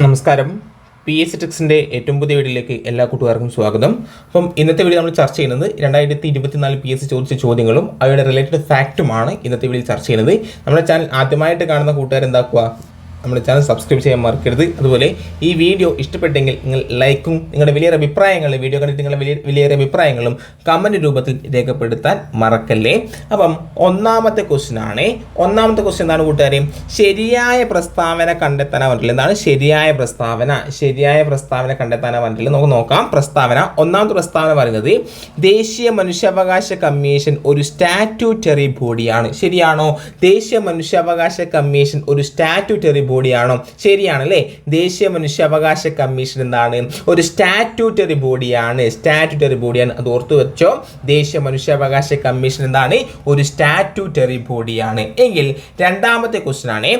നമസ്കാരം. P S ടെക്സിന്റെ ഏറ്റവും പുതിയ വീഡിയോയിലേക്ക് എല്ലാ കൂട്ടുകാർക്കും സ്വാഗതം. അപ്പം ഇന്നത്തെ വീഡിയോ നമ്മൾ ചർച്ച ചെയ്യുന്നത് രണ്ടായിരത്തി ഇരുപത്തിനാല് പി എസ് ചോദിച്ച ചോദ്യങ്ങളും അവയുടെ റിലേറ്റഡ് ഫാക്റ്റുമാണ് ഇന്നത്തെ വീഡിയോയിൽ ചർച്ച ചെയ്യുന്നത്. നമ്മുടെ ചാനൽ ആദ്യമായിട്ട് കാണുന്ന കൂട്ടുകാർ എന്താക്കുക നമ്മുടെ ചാനൽ സബ്സ്ക്രൈബ് ചെയ്യാൻ മറക്കരുത്. അതുപോലെ ഈ വീഡിയോ ഇഷ്ടപ്പെട്ടെങ്കിൽ നിങ്ങൾ ലൈക്കും നിങ്ങളുടെ വലിയ അഭിപ്രായങ്ങളും വീഡിയോ കണ്ടിട്ട് നിങ്ങളുടെ വലിയ വലിയ അഭിപ്രായങ്ങളും കമന്റ് രൂപത്തിൽ രേഖപ്പെടുത്താൻ മറക്കല്ലേ? അപ്പം ഒന്നാമത്തെ ക്വസ്റ്റ്യൻ ആണ്. ഒന്നാമത്തെ ക്വസ്റ്റ്യൻ എന്താണ് കൂട്ടുകാരെ? ശരിയായ പ്രസ്താവന കണ്ടെത്താനാ പറഞ്ഞില്ല എന്താണ്? ശരിയായ പ്രസ്താവന ശരിയായ പ്രസ്താവന കണ്ടെത്താനാ പറഞ്ഞില്ല നമുക്ക് നോക്കാം. പ്രസ്താവന ഒന്നാമത്തെ പ്രസ്താവന പറയുന്നത് ദേശീയ മനുഷ്യാവകാശ കമ്മീഷൻ ഒരു സ്റ്റാറ്റ്യൂട്ടറി ബോഡിയാണ് ശരിയാണോ? ദേശീയ മനുഷ്യാവകാശ കമ്മീഷൻ ഒരു സ്റ്റാറ്റ്യൂട്ടറി ബോഡിയാണോ ശരിയാണല്ലേ? ദേശീയ മനുഷ്യാവകാശ കമ്മീഷൻ എന്താണ്? ഒരു സ്റ്റാറ്റ്യൂട്ടറി ബോഡിയാണ്. സ്റ്റാറ്റ്യൂട്ടറി ബോഡിയാണ്. അത് ഓർത്തു വെച്ചോ? ദേശീയ മനുഷ്യാവകാശ കമ്മീഷൻ എന്താണ്? ഒരു സ്റ്റാറ്റ്യൂട്ടറി ബോഡിയാണ്. എങ്കിൽ രണ്ടാമത്തെ ക്വസ്റ്റ്യൻ ആണ്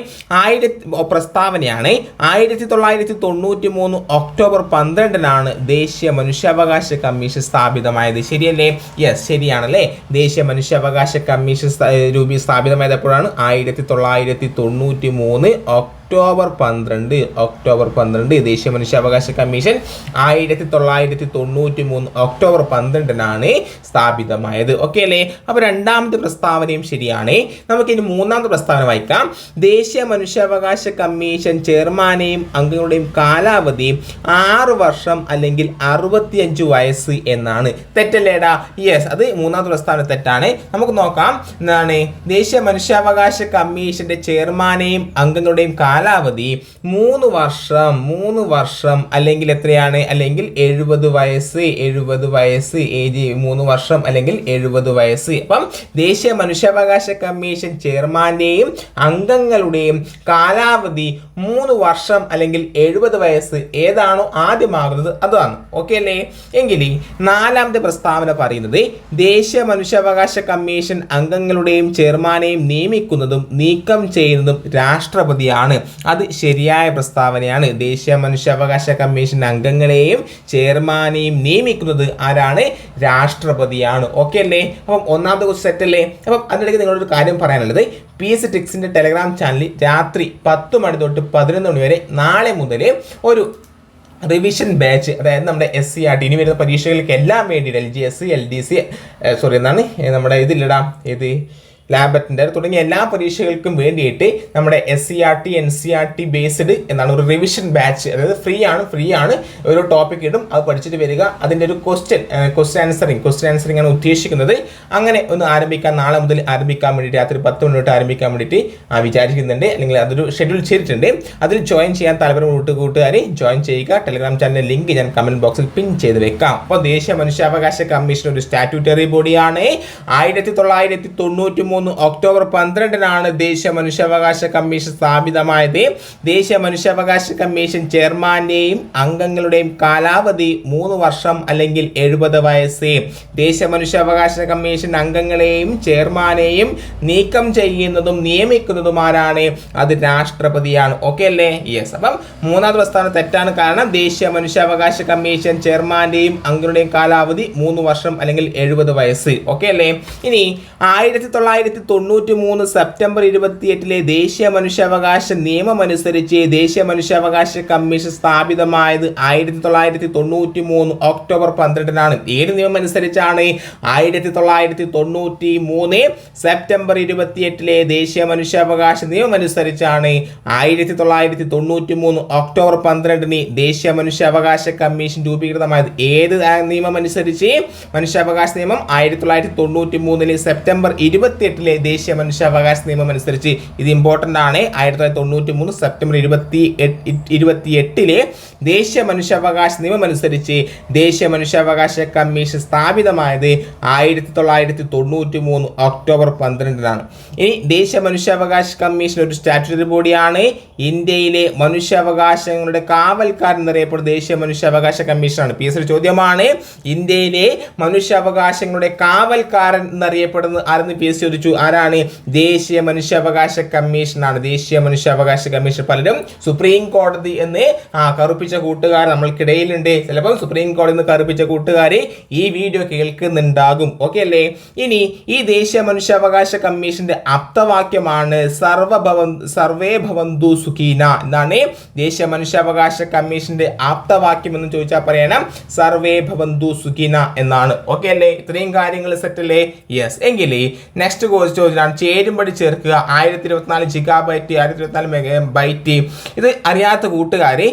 ആയിരത്തി പ്രസ്താവനയാണ്. ആയിരത്തി തൊള്ളായിരത്തി തൊണ്ണൂറ്റി മൂന്ന് ഒക്ടോബർ പന്ത്രണ്ടിനാണ് ദേശീയ മനുഷ്യാവകാശ കമ്മീഷൻ സ്ഥാപിതമായത്. ശരിയല്ലേ? യെസ് ശരിയാണല്ലേ? ദേശീയ മനുഷ്യാവകാശ കമ്മീഷൻ രൂപീ സ്ഥാപിതമായത് എപ്പോഴാണ് ആയിരത്തി തൊള്ളായിരത്തി തൊണ്ണൂറ്റി മൂന്ന് ഒക്ടോബർ പന്ത്രണ്ട് ഒക്ടോബർ പന്ത്രണ്ട് ദേശീയ മനുഷ്യാവകാശ കമ്മീഷൻ ആയിരത്തി തൊള്ളായിരത്തി തൊണ്ണൂറ്റി മൂന്ന് ഒക്ടോബർ പന്ത്രണ്ടിനാണ് സ്ഥാപിതമായത്. ഓക്കെ അല്ലേ? അപ്പോൾ രണ്ടാമത്തെ പ്രസ്താവനയും ശരിയാണ്. നമുക്ക് ഇനി മൂന്നാമത്തെ പ്രസ്താവന വായിക്കാം. ദേശീയ മനുഷ്യാവകാശ കമ്മീഷൻ ചെയർമാനെയും അംഗങ്ങളുടെയും കാലാവധി ആറ് വർഷം അല്ലെങ്കിൽ അറുപത്തിയഞ്ച് വയസ്സ് എന്നാണ്. തെറ്റല്ലേടാ? യെസ് അത് മൂന്നാമത്തെ പ്രസ്താവന തെറ്റാണ്. നമുക്ക് നോക്കാം. എന്താണ്? ദേശീയ മനുഷ്യാവകാശ കമ്മീഷന്റെ ചെയർമാനെയും അംഗങ്ങളുടെയും കാലാവധി മൂന്ന് വർഷം മൂന്ന് വർഷം അല്ലെങ്കിൽ എത്രയാണ്? അല്ലെങ്കിൽ എഴുപത് വയസ്സ് എഴുപത് വയസ്സ് ഏജ് മൂന്ന് വർഷം അല്ലെങ്കിൽ എഴുപത് വയസ്സ്. അപ്പം ദേശീയ മനുഷ്യാവകാശ കമ്മീഷൻ ചെയർമാന്റെയും അംഗങ്ങളുടെയും കാലാവധി മൂന്ന് വർഷം അല്ലെങ്കിൽ എഴുപത് വയസ്സ് ഏതാണോ ആദ്യമാകുന്നത് അതാണ്. ഓക്കെ അല്ലേ? എങ്കിൽ നാലാമത്തെ പ്രസ്താവന പറയുന്നത് ദേശീയ മനുഷ്യാവകാശ കമ്മീഷൻ അംഗങ്ങളുടെയും ചെയർമാനെയും നിയമിക്കുന്നതും നീക്കം ചെയ്യുന്നതും രാഷ്ട്രപതിയാണ്. അത് ശരിയായ പ്രസ്താവനയാണ്. ദേശീയ മനുഷ്യാവകാശ കമ്മീഷൻ അംഗങ്ങളെയും ചെയർമാനെയും നിയമിക്കുന്നത് ആരാണ്? രാഷ്ട്രപതിയാണ്. ഓക്കെ അല്ലേ? അപ്പം ഒന്നാമത്തെ ക്വസ്റ്റ് സെറ്റ് അല്ലേ? അപ്പം അതിനിടയ്ക്ക് നിങ്ങളൊരു കാര്യം പറയാനുള്ളത്. പി എസ് ടെക്സിന്റെ ടെലഗ്രാം ചാനലിൽ രാത്രി പത്ത് മണി തൊട്ട് പതിനൊന്ന് മണി വരെ നാളെ മുതൽ ഒരു റിവിഷൻ ബാച്ച് അതായത് നമ്മുടെ എസ് സി ആർ ടി ഇനി വരുന്ന പരീക്ഷകൾക്ക് എല്ലാം വേണ്ടിയിട്ട് L G S C L D C sorry എന്താണ്? നമ്മുടെ ഇതില്ലടാ ഇത് ലാബറ്റിന്റെ തുടങ്ങിയ എല്ലാ പരീക്ഷകൾക്കും വേണ്ടിയിട്ട് നമ്മുടെ S C R T N C R T based എന്നാണ് ഒരു റിവിഷൻ ബാച്ച് അതായത് ഫ്രീ ആണ് ഫ്രീ ആണ്. ഒരു ടോപ്പിക് ഇടും അത് പഠിച്ചിട്ട് വരിക. അതിന്റെ ഒരു question question answering question answering ആണ് ഉദ്ദേശിക്കുന്നത്. അങ്ങനെ ഒന്ന് ആരംഭിക്കാൻ നാളെ മുതൽ ആരംഭിക്കാൻ വേണ്ടിയിട്ട് രാത്രി പത്ത് മണി ആരംഭിക്കാൻ വേണ്ടിയിട്ട് വിചാരിക്കുന്നുണ്ട്. അല്ലെങ്കിൽ അതൊരു ഷെഡ്യൂൾ ചെയ്തിട്ടുണ്ട്. അതിൽ ജോയിൻ ചെയ്യാൻ താല്പര്യം കൂട്ട് കൂട്ടുകാർ ജോയിൻ ചെയ്യുക. ടെലിഗ്രാം ചാനലിന്റെ ലിങ്ക് ഞാൻ കമന്റ് ബോക്സിൽ പിൻ ചെയ്ത് വെക്കാം. അപ്പോൾ ദേശീയ മനുഷ്യാവകാശ കമ്മീഷൻ ഒരു സ്റ്റാറ്റ്യൂട്ടറി ബോഡിയാണ് ആയിരത്തി തൊള്ളായിരത്തി തൊണ്ണൂറ്റി മൂന്ന് ഒക്ടോബർ പന്ത്രണ്ടിനാണ് ദേശീയ മനുഷ്യാവകാശ കമ്മീഷൻ സ്ഥാപിതമായത്. ദേശീയ മനുഷ്യാവകാശ കമ്മീഷൻ ചെയർമാന്റെയും അംഗങ്ങളുടെയും കാലാവധി മൂന്ന് വർഷം അല്ലെങ്കിൽ എഴുപത് വയസ്സ്. ദേശീയ മനുഷ്യാവകാശ കമ്മീഷൻ അംഗങ്ങളെയും ചെയർമാനെയും നീക്കം ചെയ്യുന്നതും നിയമിക്കുന്നതും ആരാണ്? അത് രാഷ്ട്രപതിയാണ്. ഓക്കെ അല്ലേ? യെസ് അപ്പം മൂന്നാമത്തെ പ്രസ്ഥാനം തെറ്റാണ് കാരണം ദേശീയ മനുഷ്യാവകാശ കമ്മീഷൻ ചെയർമാന്റെയും അംഗങ്ങളുടെയും കാലാവധി മൂന്ന് വർഷം അല്ലെങ്കിൽ എഴുപത് വയസ്സ്. ഓക്കെ അല്ലേ? ഇനി ആയിരത്തി തൊള്ളായിരത്തി തൊണ്ണൂറ്റി മൂന്ന് സെപ്റ്റംബർ ഇരുപത്തിയെട്ടിലെ ദേശീയ മനുഷ്യാവകാശ നിയമം അനുസരിച്ച് ദേശീയ മനുഷ്യാവകാശ കമ്മീഷൻ സ്ഥാപിതമായത് ആയിരത്തി തൊള്ളായിരത്തി തൊണ്ണൂറ്റി മൂന്ന് ഒക്ടോബർ പന്ത്രണ്ടിനാണ്. ഏത് നിയമം അനുസരിച്ചാണ് ആയിരത്തി തൊള്ളായിരത്തി തൊണ്ണൂറ്റി മൂന്ന് സെപ്റ്റംബർ ഇരുപത്തിയെട്ടിലെ ദേശീയ മനുഷ്യാവകാശ നിയമം അനുസരിച്ചാണ് ആയിരത്തി തൊള്ളായിരത്തി തൊണ്ണൂറ്റി മൂന്ന് ഒക്ടോബർ പന്ത്രണ്ടിന് ദേശീയ മനുഷ്യാവകാശ കമ്മീഷൻ രൂപീകൃതമായത്. ഏത് നിയമം അനുസരിച്ച് മനുഷ്യാവകാശ നിയമം ആയിരത്തി തൊള്ളായിരത്തി തൊണ്ണൂറ്റി മൂന്നിൽ സെപ്റ്റംബർ ഇരുപത്തിയെട്ടിലെ ദേശീയ മനുഷ്യാവകാശ നിയമം അനുസരിച്ച് ഇത് ഇമ്പോർട്ടന്റ് ആണ്. ആയിരത്തി തൊള്ളായിരത്തി തൊണ്ണൂറ്റി മൂന്ന് സെപ്റ്റംബർ ഇരുപത്തി ഇരുപത്തി എട്ടിലെ ദേശീയ മനുഷ്യാവകാശ നിയമം അനുസരിച്ച് ദേശീയ മനുഷ്യാവകാശ കമ്മീഷൻ സ്ഥാപിതമായത് ആയിരത്തി തൊള്ളായിരത്തി തൊണ്ണൂറ്റി മൂന്ന് ഒക്ടോബർ പന്ത്രണ്ടിനാണ്. ഇനി ദേശീയ മനുഷ്യാവകാശ കമ്മീഷൻ ഒരു സ്റ്റാറ്റ്യൂട്ടറി ബോഡിയാണ്. ഇന്ത്യയിലെ മനുഷ്യാവകാശങ്ങളുടെ കാവൽക്കാരൻ എന്നറിയപ്പെടുന്ന ദേശീയ മനുഷ്യാവകാശ കമ്മീഷനാണ്. പി എസ് ഒരു ചോദ്യമാണ് ഇന്ത്യയിലെ മനുഷ്യാവകാശങ്ങളുടെ കാവൽക്കാരൻ എന്നറിയപ്പെടുന്ന ആരെന്ന് പി എസ് സി ഒരു ചോദിച്ചു ആരാണ്? ദേശീയ മനുഷ്യാവകാശ കമ്മീഷനാണ്. ദേശീയ മനുഷ്യാവകാശ കമ്മീഷൻ പലരും സുപ്രീം കോടതി എന്ന് ആ കറുപ്പിച്ച കൂട്ടുകാർ നമ്മൾക്കിടയിലുണ്ട്. ചിലപ്പോൾ സുപ്രീം കോടതി എന്ന് കറുപ്പിച്ച കൂട്ടുകാരെ ഈ വീഡിയോ കേൾക്കുന്നുണ്ടാകും. ഓക്കെ അല്ലേ? ഇനി ഈ ദേശീയ മനുഷ്യാവകാശ കമ്മീഷന്റെ അപ്തവാക്യമാണ് സർവഭവ സർവേ ഭവന്തു സുഖീന. എന്നാണ് ദേശീയ മനുഷ്യാവകാശ കമ്മീഷന്റെ ആപ്തവാക്യം എന്ന് ചോദിച്ചാൽ പറയണം സർവേ ഭവന്തു സുഖീന എന്നാണ്. ഓക്കെ അല്ലേ? ഇത്രയും കാര്യങ്ങൾ സെറ്റ് അല്ലേ? യെസ് എങ്കിൽ നെക്സ്റ്റ് കോഴ്സ് ചോദിച്ചാണ് ചേരുമ്പടി ചേർക്കുക. ആയിരത്തി ഇരുപത്തിനാല് ജിഗാ ബൈറ്റ് ആയിരത്തി ഇരുപത്തിനാല് മെഗാ ബൈറ്റ് ഇത് അറിയാത്ത കൂട്ടുകാരെ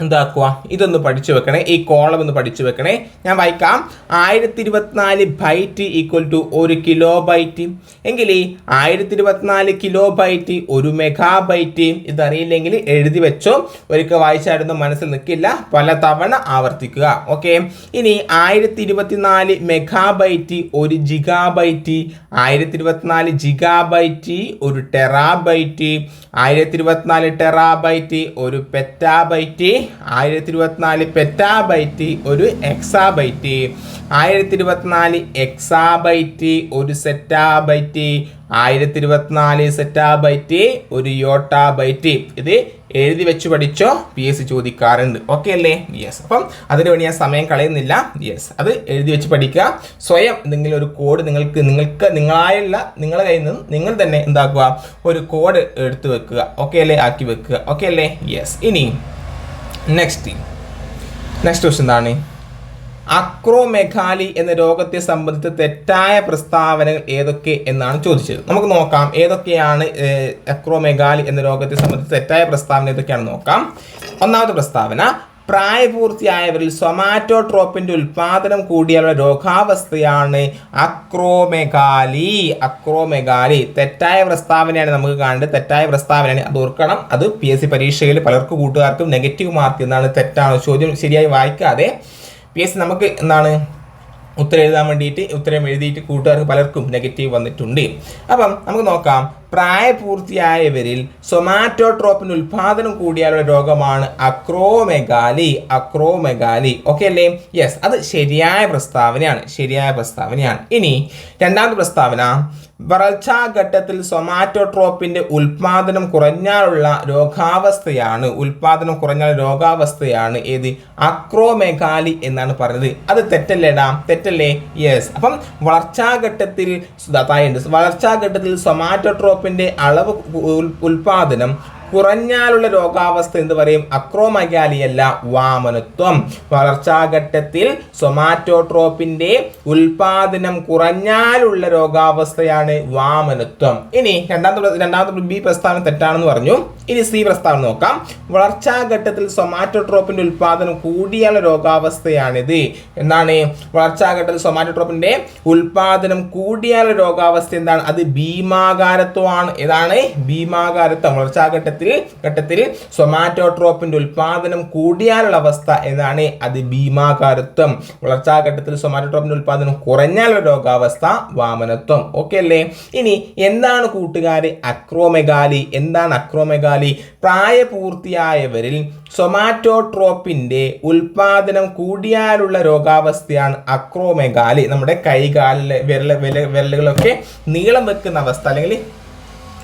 എന്താക്കുക? ഇതൊന്ന് പഠിച്ചു വെക്കണേ. ഈ കോളം ഒന്ന് പഠിച്ചു വെക്കണേ. ഞാൻ വായിക്കാം. ആയിരത്തി ഇരുപത്തിനാല് ബൈറ്റ് ഈക്വൽ ടു ഒരു കിലോ ബൈറ്റ് എങ്കിൽ ആയിരത്തി ഇരുപത്തിനാല് കിലോ ബൈറ്റ് ഒരു മെഗാ ബൈറ്റ് ഇതറിയില്ലെങ്കിൽ എഴുതി വെച്ചോ. ഒരിക്കൽ വായിച്ചായിരുന്നു മനസ്സിൽ നിൽക്കില്ല. പല തവണ ആവർത്തിക്കുക. ഓക്കെ? ഇനി ആയിരത്തി ഇരുപത്തിനാല് മെഗാ ബൈറ്റ് ഒരു ജിഗാ ബൈറ്റ് ആയിരത്തി ഇരുപത്തിനാല് ജിഗാ ബൈറ്റ് ഒരു ടെറാ ബൈറ്റ് ആയിരത്തി ഇരുപത്തിനാല് ടെറാ ബൈറ്റ് ഒരു പെറ്റാ ബൈറ്റ് ആയിരത്തി ഇരുപത്തിനാല് പെറ്റാബൈറ്റ് ഒരു എക്സാബൈറ്റ്. ആയിരത്തി ഇരുപത്തിനാല് എക്സാബൈറ്റ് ഒരു സെറ്റാബൈറ്റ്. ആയിരത്തി ഇരുപത്തിനാല് സെറ്റാബൈറ്റ് ഒരു യോട്ടാബൈറ്റ്. ഇത് എഴുതി വെച്ച് പഠിച്ചോ? പി എസ് സി ചോദിക്കാറുണ്ട്. ഓക്കെ അല്ലേ? യെസ് അപ്പം അതിന് വേണ്ടി ഞാൻ സമയം കളയുന്നില്ല. യെസ് അത് എഴുതി വെച്ച് പഠിക്കുക. സ്വയം എന്തെങ്കിലും ഒരു കോഡ് നിങ്ങൾക്ക് നിങ്ങൾക്ക് നിങ്ങളായുള്ള നിങ്ങളുടെ കയ്യിൽ നിന്ന് നിങ്ങൾ തന്നെ എന്താക്കുക? ഒരു കോഡ് എടുത്തു വെക്കുക. ഓക്കെ അല്ലേ? ആക്കി വെക്കുക. ഓക്കെ അല്ലേ? യെസ് ഇനി നെക്സ്റ്റ് നെക്സ്റ്റ് ക്വസ്റ്റ്യൻ എന്താണ്? അക്രോമെഖാലി എന്ന രോഗത്തെ സംബന്ധിച്ച തെറ്റായ പ്രസ്താവനകൾ ഏതൊക്കെ എന്നാണ് ചോദിച്ചത്. നമുക്ക് നോക്കാം ഏതൊക്കെയാണ് അക്രോമെഖാലി എന്ന രോഗത്തെ സംബന്ധിച്ച തെറ്റായ പ്രസ്താവന ഏതൊക്കെയാണെന്ന് നോക്കാം. ഒന്നാമത്തെ പ്രസ്താവന പ്രായപൂർത്തിയായവരിൽ സൊമാറ്റോട്രോപ്പിന്റെ ഉൽപാദനം കൂടിയുള്ള രോഗാവസ്ഥയാണ് അക്രോമെഗാലി. അക്രോമെഗാലി തെറ്റായ പ്രസ്താവനയാണ് നമുക്ക് കാണേണ്ടത്. തെറ്റായ പ്രസ്താവനയാണ്. അത് ഓർക്കണം. അത് പി എസ് സി പരീക്ഷയിൽ പലർക്കും കൂട്ടുകാർക്കും നെഗറ്റീവ് മാർക്ക് എന്നാണ് തെറ്റാണ് ചോദ്യം ശരിയായി വായിക്കാതെ. പി എസ് സി നമുക്ക് എന്താണ് ഉത്തരം എഴുതാൻ വേണ്ടിയിട്ട് ഉത്തരം എഴുതിയിട്ട് കൂട്ടുകാർക്ക് പലർക്കും നെഗറ്റീവ് വന്നിട്ടുണ്ട്. അപ്പം നമുക്ക് നോക്കാം. പ്രായപൂർത്തിയായവരിൽ സൊമാറ്റോട്രോപ്പിന് ഉൽപാദനം കൂടിയാലുള്ള രോഗമാണ് അക്രോമെഗാലി അക്രോമെഗാലി ഓക്കെ അല്ലേ? യെസ് അത് ശരിയായ പ്രസ്താവനയാണ് ശരിയായ പ്രസ്താവനയാണ്. ഇനി രണ്ടാമത്തെ പ്രസ്താവന വളർച്ചാഘട്ടത്തിൽ സൊമാറ്റോട്രോപ്പിന്റെ ഉൽപാദനം കുറഞ്ഞാലുള്ള രോഗാവസ്ഥയാണ് ഉൽപാദനം കുറഞ്ഞാൽ രോഗാവസ്ഥയാണ് ഏത്? അക്രോമെഗാലി എന്നാണ് പറഞ്ഞത്. അത് തെറ്റല്ലേടാ തെറ്റല്ലേ? യെസ് അപ്പം വളർച്ചാഘട്ടത്തിൽ വളർച്ചാ ഘട്ടത്തിൽ സൊമാറ്റോട്രോപ്പിന്റെ അളവ് ഉൽപാദനം കുറഞ്ഞാലുള്ള രോഗാവസ്ഥ എന്ന് പറയും? അക്രോമഗാലിയല്ല വാമനത്വം. വളർച്ചാഘട്ടത്തിൽ സൊമാറ്റോട്രോപ്പിന്റെ ഉൽപാദനം കുറഞ്ഞാലുള്ള രോഗാവസ്ഥയാണ് വാമനത്വം. ഇനി രണ്ടാമത്തെ രണ്ടാമത്തെ ബി പ്രസ്താവന തെറ്റാണെന്ന് പറഞ്ഞു. ഇനി സി പ്രസ്താവന നോക്കാം. വളർച്ചാഘട്ടത്തിൽ സൊമാറ്റോട്രോപ്പിന്റെ ഉൽപാദനം കൂടിയുള്ള രോഗാവസ്ഥയാണിത്. എന്താണ്? വളർച്ചാഘട്ടത്തിൽ സൊമാറ്റോട്രോപ്പിന്റെ ഉൽപാദനം കൂടിയുള്ള രോഗാവസ്ഥ എന്താണ്? അത് ഭീമാകാരത്വമാണ്. ഏതാണ്? ഭീമാകാരത്വം. വളർച്ചാഘട്ടത്തിൽ ഘട്ടത്തിൽ ഘട്ടത്തിൽ സൊമാറ്റോട്രോപ്പിന്റെ ഉൽപാദനം കൂടിയാലുള്ള അവസ്ഥ എന്നാണ് അത് ഭീമാകാരത്വം. വളർച്ചാ ഘട്ടത്തിൽ സൊമാറ്റോട്രോപ്പിന്റെ ഉൽപാദനം കുറഞ്ഞാലുള്ള രോഗാവസ്ഥ വാമനത്വം. ഓക്കെ അല്ലേ? ഇനി എന്താണ് കൂട്ടുകാർ അക്രോമെഗാലി എന്താണ് അക്രോമെഗാലി പ്രായപൂർത്തിയായവരിൽ സൊമാറ്റോട്രോപ്പിന്റെ ഉൽപാദനം കൂടിയാലുള്ള രോഗാവസ്ഥയാണ് അക്രോമെഗാലി നമ്മുടെ കൈകാലിലെ വിരല വിരലുകളൊക്കെ നീളം വെക്കുന്ന അവസ്ഥ അല്ലെങ്കിൽ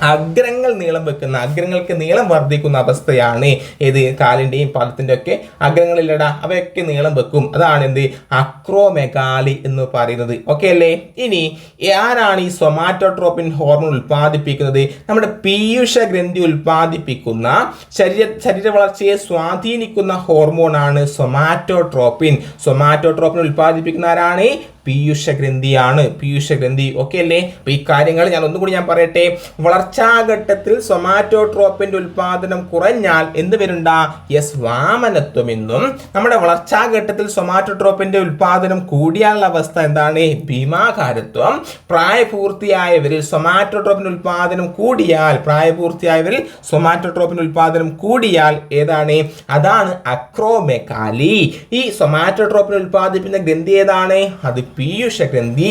അഗ്രങ്ങൾ നീളം വെക്കുന്ന അഗ്രങ്ങൾക്ക് നീളം വർദ്ധിക്കുന്ന അവസ്ഥയാണ് ഏത് കാലിന്റെയും പാദത്തിന്റെ ഒക്കെ അഗ്രങ്ങളില്ലടാ അവയൊക്കെ നീളം വെക്കും. അതാണ് എന്ത്? അക്രോമെഗാലി എന്ന് പറയുന്നത്. ഓക്കെ അല്ലേ? ഇനി ആരാണ് ഈ സൊമാറ്റോട്രോപ്പിൻ ഹോർമോൺ ഉൽപ്പാദിപ്പിക്കുന്നത്? നമ്മുടെ പീയൂഷ ഗ്രന്ഥി ഉൽപ്പാദിപ്പിക്കുന്ന ശരീര ശരീര വളർച്ചയെ സ്വാധീനിക്കുന്ന ഹോർമോണാണ് സൊമാറ്റോട്രോപ്പിൻ. സൊമാറ്റോട്രോപ്പിൻ ഉൽപ്പാദിപ്പിക്കുന്ന ആരാണ്? പീയൂഷ ഗ്രന്ഥിയാണ് പീയൂഷ ഗ്രന്ഥി ഓക്കെ അല്ലേ? അപ്പോൾ ഈ കാര്യങ്ങൾ ഞാൻ ഒന്നുകൂടി ഞാൻ പറയട്ടെ. വളർച്ചാഘട്ടത്തിൽ സൊമാറ്റോട്രോപ്പിന്റെ ഉൽപാദനം കുറഞ്ഞാൽ എന്ത് വരുണ്ട യെസ് വാമനത്വം എന്നും നമ്മുടെ വളർച്ചാഘട്ടത്തിൽ സൊമാറ്റോട്രോപ്പിന്റെ ഉൽപാദനം കൂടിയാലുള്ള അവസ്ഥ എന്താണ്? ഭീമാകാരത്വം. പ്രായപൂർത്തിയായവരിൽ സൊമാറ്റോട്രോപ്പിന്റെ ഉൽപാദനം കൂടിയാൽ പ്രായപൂർത്തിയായവരിൽ സൊമാറ്റോട്രോപ്പിന്റെ ഉൽപാദനം കൂടിയാൽ ഏതാണ്? അതാണ് അക്രോമെക്കാലി ഈ സൊമാറ്റോട്രോപ്പിനെ ഉൽപാദിപ്പിക്കുന്ന ഗ്രന്ഥി ഏതാണ്? അത് പീയൂഷ ഗ്രന്ഥി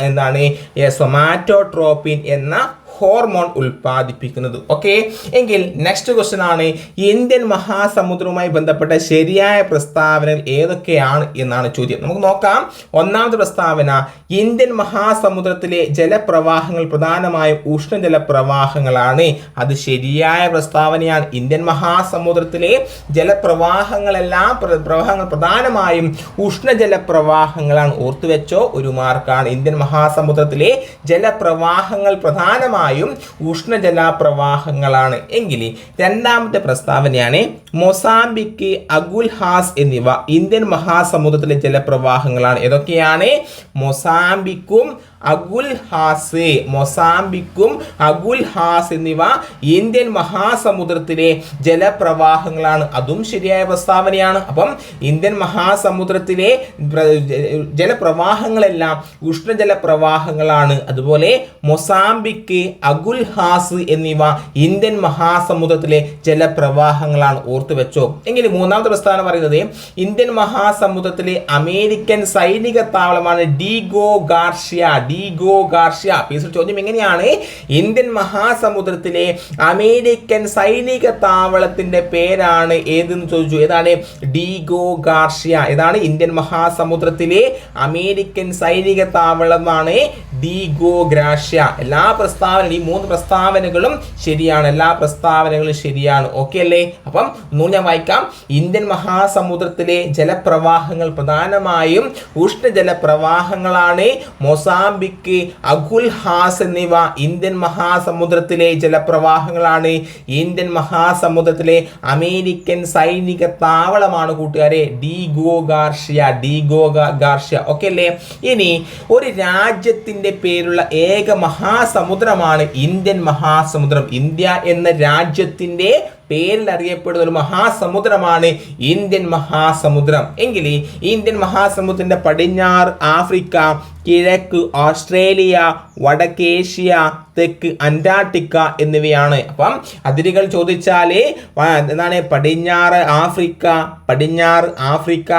എന്താണ് സൊമാറ്റോട്രോപ്പിൻ എന്ന ഹോർമോൺ ഉൽപ്പാദിപ്പിക്കുന്നത് ഓക്കെ എങ്കിൽ നെക്സ്റ്റ് ക്വസ്റ്റൻ ആണ് ഇന്ത്യൻ മഹാസമുദ്രവുമായി ബന്ധപ്പെട്ട ശരിയായ പ്രസ്താവനകൾ ഏതൊക്കെയാണ് എന്നാണ് ചോദ്യം. നമുക്ക് നോക്കാം. ഒന്നാമത്തെ പ്രസ്താവന ഇന്ത്യൻ മഹാസമുദ്രത്തിലെ ജലപ്രവാഹങ്ങൾ പ്രധാനമായും ഉഷ്ണജല പ്രവാഹങ്ങളാണ് അത് ശരിയായ പ്രസ്താവനയാണ്. ഇന്ത്യൻ മഹാസമുദ്രത്തിലെ ജലപ്രവാഹങ്ങളെല്ലാം പ്രവാഹങ്ങൾ പ്രധാനമായും ഉഷ്ണജല പ്രവാഹങ്ങളാണ് ഓർത്തുവെച്ചോ? ഒരു മാർക്കാണ് ഇന്ത്യൻ മഹാസമുദ്രത്തിലെ ജലപ്രവാഹങ്ങൾ പ്രധാനമായും ഉഷ്ണജല പ്രവാഹങ്ങളാണ് എങ്കിൽ രണ്ടാമത്തെ പ്രസ്താവനയാണ് മൊസാംബിക്ക് അഗുൽഹാസ് എന്നിവ ഇന്ത്യൻ മഹാസമുദ്രത്തിലെ ജലപ്രവാഹങ്ങളാണ് ഏതൊക്കെയാണ്? മൊസാംബിക്കും അഗുൽഹാസ് മൊസാംബിക്കും അഗുൽഹാസ് എന്നിവ ഇന്ത്യൻ മഹാസമുദ്രത്തിലെ ജലപ്രവാഹങ്ങളാണ് അതും ശരിയായ പ്രസ്താവനയാണ്. അപ്പം ഇന്ത്യൻ മഹാസമുദ്രത്തിലെ ജലപ്രവാഹങ്ങളെല്ലാം ഉഷ്ണജല പ്രവാഹങ്ങളാണ്. അതുപോലെ മൊസാംബിക്ക് അഗുൽഹാസ് എന്നിവ ഇന്ത്യൻ മഹാസമുദ്രത്തിലെ ജലപ്രവാഹങ്ങളാണ് ഓർത്തു വെച്ചോ. എങ്കിലും മൂന്നാമത്തെ പ്രസ്ഥാനം പറയുന്നത് ഇന്ത്യൻ മഹാസമുദ്രത്തിലെ അമേരിക്കൻ സൈനിക താവളമാണ് ഡിഗോ ഗാർഷ്യ ഡിഗോ ഗാർഷ്യ. ചോദ്യം എങ്ങനെയാണ് ഇന്ത്യൻ മഹാസമുദ്രത്തിലെ അമേരിക്കൻ സൈനിക താവളത്തിന്റെ പേരാണ് ഏതെന്ന് ചോദിച്ചു? ഏതാണ്? Diego Garcia. ഏതാണ് ഇന്ത്യൻ മഹാസമുദ്രത്തിലെ അമേരിക്കൻ സൈനിക താവളമാണ് ഡിഗോ ഗ്രാഷ്യ എല്ലാ പ്രസ്താവന ഈ മൂന്ന് പ്രസ്താവനകളും ശരിയാണ്. എല്ലാ പ്രസ്താവനകളും ശരിയാണ്. ഓക്കെ അല്ലേ? അപ്പം ഒന്നുകൂടി ഞാൻ വായിക്കാം ഇന്ത്യൻ മഹാസമുദ്രത്തിലെ ജലപ്രവാഹങ്ങൾ പ്രധാനമായും ഉഷ്ണജല പ്രവാഹങ്ങളാണ് മൊസാംബിക്ക് അഗുൽഹാസ് എന്നിവ ഇന്ത്യൻ മഹാസമുദ്രത്തിലെ ജലപ്രവാഹങ്ങളാണ്. ഇന്ത്യൻ മഹാസമുദ്രത്തിലെ അമേരിക്കൻ സൈനിക താവളമാണ് കൂട്ടുകാരെ. Diego Garcia Diego Garcia. Okay അല്ലേ ഇനി ഒരു രാജ്യത്തിന്റെ പേരുള്ള ഏക മഹാസമുദ്രമാണ് ഇന്ത്യൻ മഹാസമുദ്രം. ഇന്ത്യ എന്ന രാജ്യത്തിന്റെ പേരിൽ അറിയപ്പെടുന്ന ഒരു മഹാസമുദ്രമാണ് ഇന്ത്യൻ മഹാസമുദ്രം. എങ്കിൽ ഇന്ത്യൻ മഹാസമുദ്രത്തിന്റെ പടിഞ്ഞാറ് ആഫ്രിക്ക കിഴക്ക് ഓസ്ട്രേലിയ വടക്കേഷ്യ തെക്ക് അന്റാർട്ടിക്ക എന്നിവയാണ്. അപ്പം അതിരുകൾ ചോദിച്ചാൽ എന്താണ്? പടിഞ്ഞാറ് ആഫ്രിക്ക പടിഞ്ഞാറ് ആഫ്രിക്ക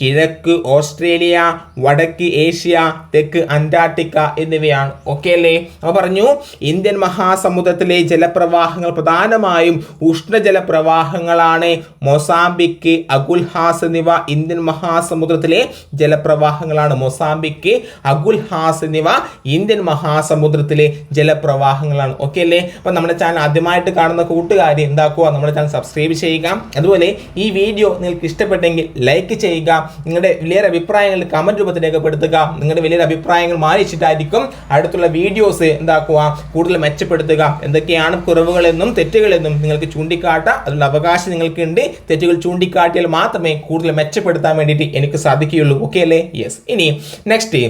കിഴക്ക് ഓസ്ട്രേലിയ വടക്ക് ഏഷ്യ തെക്ക് അന്റാർട്ടിക്ക എന്നിവയാണ്. ഓക്കെ അല്ലേ? അപ്പോൾ പറഞ്ഞു ഇന്ത്യൻ മഹാസമുദ്രത്തിലെ ജലപ്രവാഹങ്ങൾ പ്രധാനമായും ഉഷ്ണജലപ്രവാഹങ്ങളാണ്. മൊസാംബിക്ക് അഗുൽഹാസ് എന്നിവ ഇന്ത്യൻ മഹാസമുദ്രത്തിലെ ജലപ്രവാഹങ്ങളാണ്. മൊസാംബിക്ക് അഗുൽഹാസ് എന്നിവ ഇന്ത്യൻ മഹാസമുദ്രത്തിലെ ജലപ്രവാഹങ്ങളാണ്. ഓക്കെ അല്ലേ? അപ്പോൾ നമ്മുടെ ചാനൽ ആദ്യമായിട്ട് കാണുന്ന കൂട്ടുകാർ എന്താക്കുക? നമ്മുടെ ചാനൽ സബ്സ്ക്രൈബ് ചെയ്യുക. അതുപോലെ ഈ വീഡിയോ നിങ്ങൾക്ക് ഇഷ്ടപ്പെട്ടെങ്കിൽ ലൈക്ക് ചെയ്യുക. നിങ്ങളുടെ വലിയൊരു അഭിപ്രായങ്ങൾ കമന്റ് രൂപത്തിൽ രേഖപ്പെടുത്തുക. നിങ്ങളുടെ വലിയൊരു അഭിപ്രായങ്ങൾ മാനിച്ചിട്ടായിരിക്കും അടുത്തുള്ള വീഡിയോസ് എന്താക്കുക? കൂടുതൽ മെച്ചപ്പെടുത്തുക. എന്തൊക്കെയാണ് കുറവുകളെന്നും തെറ്റുകളെന്നും നിങ്ങൾക്ക് ചൂണ്ടിക്കാട്ടാം. അതിനുള്ള അവകാശം നിങ്ങൾക്കുണ്ട്. തെറ്റുകൾ ചൂണ്ടിക്കാട്ടിയാൽ മാത്രമേ കൂടുതൽ മെച്ചപ്പെടുത്താൻ വേണ്ടിയിട്ട് എനിക്ക് സാധിക്കുകയുള്ളൂ. ഓക്കെ അല്ലേ? യെസ് ഇനി നെക്സ്റ്റ്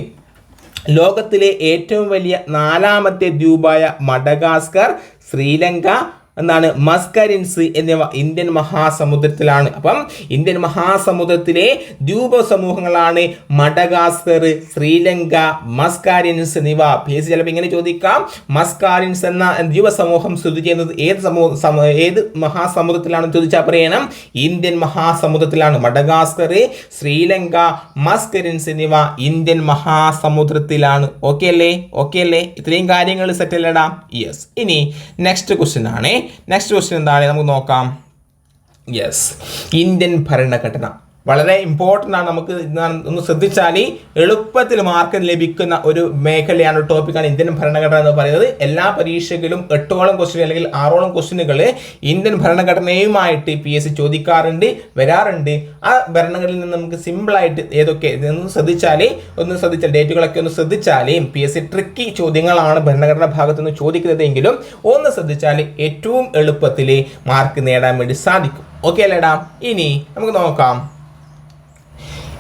ലോകത്തിലെ ഏറ്റവും വലിയ നാലാമത്തെ ദ്വീപായ മഡഗാസ്കർ ശ്രീലങ്ക എന്താണ് മസ്കരിൻസ് എന്നിവ ഇന്ത്യൻ മഹാസമുദ്രത്തിലാണ്. അപ്പം ഇന്ത്യൻ മഹാസമുദ്രത്തിലെ ദ്വീപ സമൂഹങ്ങളാണ് മഡഗാസ്കർ ശ്രീലങ്ക മസ്കാരിൻസ് എന്നിവ. പേസ് ചിലപ്പോൾ ഇങ്ങനെ ചോദിക്കാം. മസ്കാരിൻസ് എന്ന ദ്വീപ സമൂഹം സ്ഥിതി ചെയ്യുന്നത് ഏത് സമൂഹ സമ- ഏത് മഹാസമുദ്രത്തിലാണ് ചോദിച്ചാൽ പറയണം. ഇന്ത്യൻ മഹാസമുദ്രത്തിലാണ്. മഡഗാസ്കർ ശ്രീലങ്ക മസ്കരിൻസ് എന്നിവ ഇന്ത്യൻ മഹാസമുദ്രത്തിലാണ്. ഓക്കെ അല്ലേ? ഓക്കെ അല്ലേ? ഇത്രയും കാര്യങ്ങൾ സെറ്റ് അല്ലടാ? യെസ് ഇനി നെക്സ്റ്റ് ക്വസ്റ്റ്യൻ ആണ്. നെക്സ്റ്റ് ക്വസ്റ്റ്യൻ എന്താണ്? നമുക്ക് നോക്കാം. യെസ് ഇന്ത്യൻ ഭരണഘടന. വളരെ ഇമ്പോർട്ടന്റ് ആണ് നമുക്ക് ഒന്ന് ശ്രദ്ധിച്ചാൽ എളുപ്പത്തിൽ മാർക്ക് ലഭിക്കുന്ന ഒരു മേഖലയാണ് ടോപ്പിക്കാണ് ഇന്ത്യൻ ഭരണഘടന എന്ന് പറയുന്നത്. എല്ലാ പരീക്ഷകളിലും എട്ടോളം ക്വസ്റ്റ്യൻ അല്ലെങ്കിൽ ആറോളം ക്വസ്റ്റ്യനുകൾ ഇന്ത്യൻ ഭരണഘടനയുമായിട്ട് പി എസ് സി ചോദിക്കാറുണ്ട് വരാറുണ്ട്. ആ ഭരണഘടനയിൽ നിന്ന് നമുക്ക് സിമ്പിളായിട്ട് ഏതൊക്കെ ഒന്ന് ശ്രദ്ധിച്ചാൽ ഒന്ന് ശ്രദ്ധിച്ചാൽ ഡേറ്റുകളൊക്കെ ഒന്ന് ശ്രദ്ധിച്ചാൽ പി എസ് സി ട്രിക്കി ചോദ്യങ്ങളാണ് ഭരണഘടനാ ഭാഗത്ത് നിന്ന് ചോദിക്കുന്നതെങ്കിലും ഒന്ന് ശ്രദ്ധിച്ചാൽ ഏറ്റവും എളുപ്പത്തിൽ മാർക്ക് നേടാൻ വേണ്ടി സാധിക്കും. ഓക്കെ അല്ലേടാ? ഇനി നമുക്ക് നോക്കാം.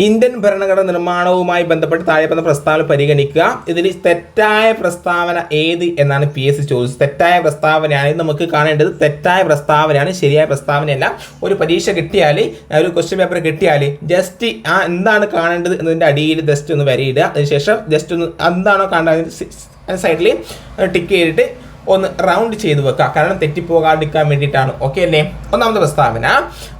ഇന്ത്യൻ ഭരണഘടന നിർമ്മാണവുമായി ബന്ധപ്പെട്ട് താഴെ പറഞ്ഞ പ്രസ്താവന പരിഗണിക്കുക. ഇതിൽ തെറ്റായ പ്രസ്താവന ഏത് എന്നാണ് പി എസ് ചോദിച്ചത്. തെറ്റായ പ്രസ്താവനയാണ് ഇത് നമുക്ക് കാണേണ്ടത്. തെറ്റായ പ്രസ്താവനയാണ് ശരിയായ പ്രസ്താവനയല്ല. ഒരു പരീക്ഷ കിട്ടിയാൽ ഒരു ക്വസ്റ്റ്യൻ പേപ്പർ കിട്ടിയാൽ ജസ്റ്റ് ആ എന്താണ് കാണേണ്ടത് എന്നതിന്റെ അടിയിൽ ജസ്റ്റ് ഒന്ന് വരയിടുക. അതിനുശേഷം ജസ്റ്റ് ഒന്ന് എന്താണോ കാണേണ്ടത് സൈഡിൽ ടിക്ക് ചെയ്തിട്ട് ഒന്ന് റൗണ്ട് ചെയ്തു വെക്കുക. കാരണം തെറ്റിപ്പോകാതിരിക്കാൻ വേണ്ടിയിട്ടാണ്. ഓക്കെ അല്ലേ? ഒന്നാമത്തെ പ്രസ്താവന.